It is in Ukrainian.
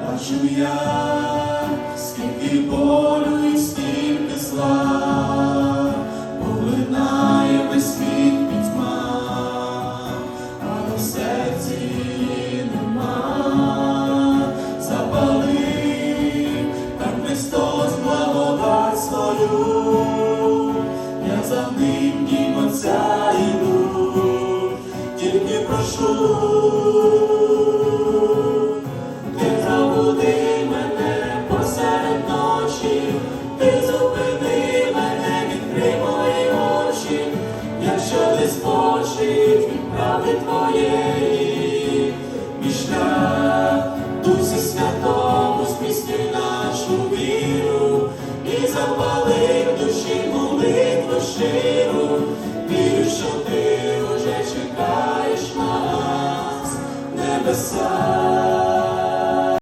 бачу я, скільки болю і скільки зла, поглинає весь світ пітьма, а в серці нема, запали, там Христос благодать свою, я за ним дім Отця йду, тільки прошу. Якщо десь почить від правди твоєї, мій Дусі Святому, зміцнюй нашу віру, і запали в душі молитву щиру, вірю, що ти уже чекаєш нас, небеса.